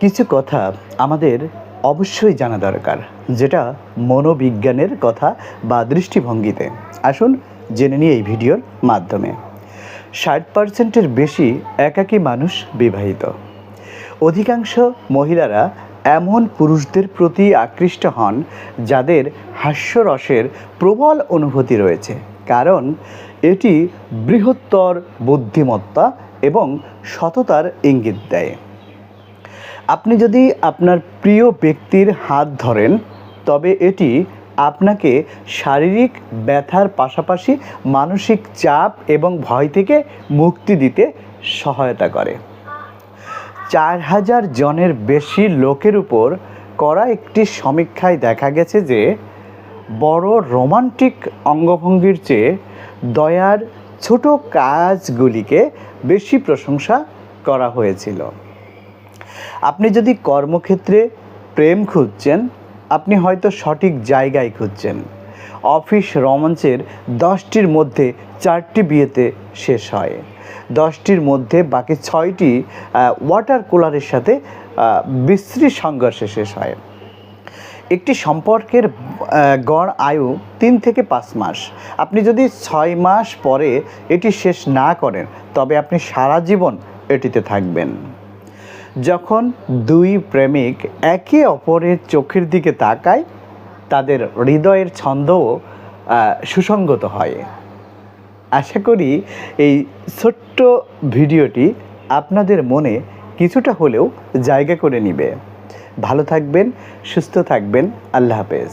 কিছু কথা আমাদের অবশ্যই জানা দরকার, যেটা মনোবিজ্ঞানের কথা বা দৃষ্টিভঙ্গিতে। আসুন জেনে নিই এই ভিডিওর মাধ্যমে। ষাট পার্সেন্টের বেশি একাকী মানুষ বিবাহিত। অধিকাংশ মহিলারা এমন পুরুষদের প্রতি আকৃষ্ট হন, যাদের হাস্যরসের প্রবল অনুভূতি রয়েছে, কারণ এটি বৃহত্তর বুদ্ধিমত্তা এবং সততার ইঙ্গিত দেয়। আপনি যদি আপনার প্রিয় ব্যক্তির হাত ধরেন, তবে এটি আপনাকে শারীরিক ব্যথার পাশাপাশি মানসিক চাপ এবং ভয় থেকে মুক্তি দিতে সহায়তা করে। চার হাজার জনের বেশি লোকের উপর করা একটি সমীক্ষায় দেখা গেছে যে, বড় রোমান্টিক অঙ্গভঙ্গির চেয়ে দয়ার ছোট কাজগুলিকে বেশি প্রশংসা করা হয়েছিল। আপনি যদি কর্মক্ষেত্রে প্রেম খুঁজছেন, আপনি হয়তো সঠিক জায়গায় খুঁজছেন। অফিস রোমাঞ্চের দশটির মধ্যে চারটি বিয়েতে শেষ হয়। দশটির মধ্যে বাকি ছয়টি ওয়াটার কুলারের সাথে বিশ্রী সংঘর্ষে শেষ হয়। একটি সম্পর্কের গড় আয়ু তিন থেকে পাঁচ মাস। আপনি যদি ছয় মাস পরে এটি শেষ না করেন, তবে আপনি সারা জীবন এটিতে থাকবেন। যখন দুই প্রেমিক একে অপরের চোখের দিকে তাকায়, তাদের হৃদয়ের ছন্দও সুসঙ্গত হয়। আশা করি এই ছোট্ট ভিডিওটি আপনাদের মনে কিছুটা হলেও জায়গা করে নিবে। ভালো থাকবেন, সুস্থ থাকবেন, আল্লাহ হাফেজ।